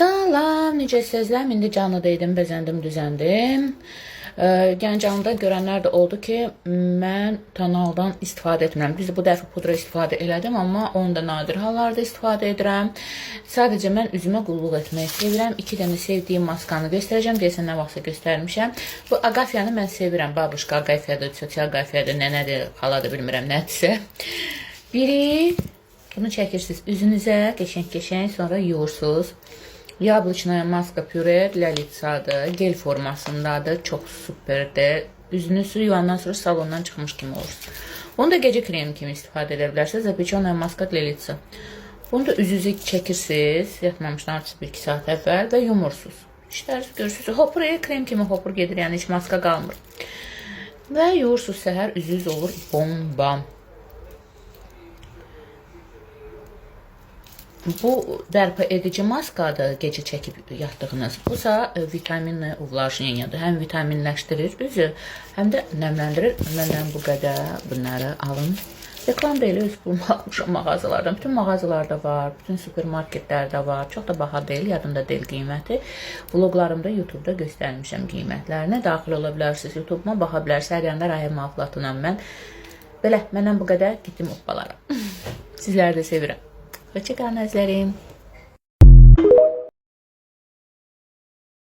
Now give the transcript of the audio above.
Salam, necəsizlər? İndi canlıdaydım, bəzəndim, düzəndim. Ə, Gənc canlıda görənlər də oldu ki, mən tonaldan istifadə etmirəm. Düzdür, bu dəfə pudra istifadə elədim, amma onu da nadir hallarda istifadə edirəm. Sadəcə mən üzümə qulluq etməyi sevirəm. 2 dənə sevdiyim maskanı göstərəcəm. Deyəsən nə vaxtsa göstərmişəm. Bu Agafiyanı mən sevirəm. Babuşka Agafiyadır, sosial Agafiyadır, nənədir, xaladır, bilmirəm nədirsə. Biri bunu çəkirsiniz üzünüzə, qəşəng-qəşəng, sonra yuyursunuz. Yablочная maska püre lalitsadır. Gel formasındadır. Çox superdir. Üzünüzü yuyandan sonra salondan çıxmış kimi olursunuz. Bunu da gecə kremi kimi istifadə edə bilərsiniz. Zapеченная maska lelitsa. Bunu da üzünüzü çəkirsiniz. Yatmamışdan artıq 1-2 saat əvvəl və yumursunuz. İşləriniz görürsünüz. Hopur krem kimi hopur gedir. Yəni heç maska qalmır. Və yuyursunuz səhər üzünüz olur bomba. Bu bərpa edici maskadır gecə çəkib yatdığınız. Busa e, vitaminli uvlajenyadır. Həm vitaminləşdirir üzü, həm də nəmləndirir. Məndən bu qədər bunları alın. Reklam deyil, öz pulumu almışam mağazalardan. Bütün mağazalarda var, bütün supermarketlərdə var. Çox da baha deyil, yadımda deyil qiyməti. Vloqlarımda YouTube-da göstərmişəm qiymətlərini. Daxil ola bilərsiniz YouTube-ma, baxa bilərsiniz. Hər yanda rayı maflatıram mən. Belə, məndən bu qədər getdim oppalara. Sizləri də sevirəm. Hoşçakalın özlerim.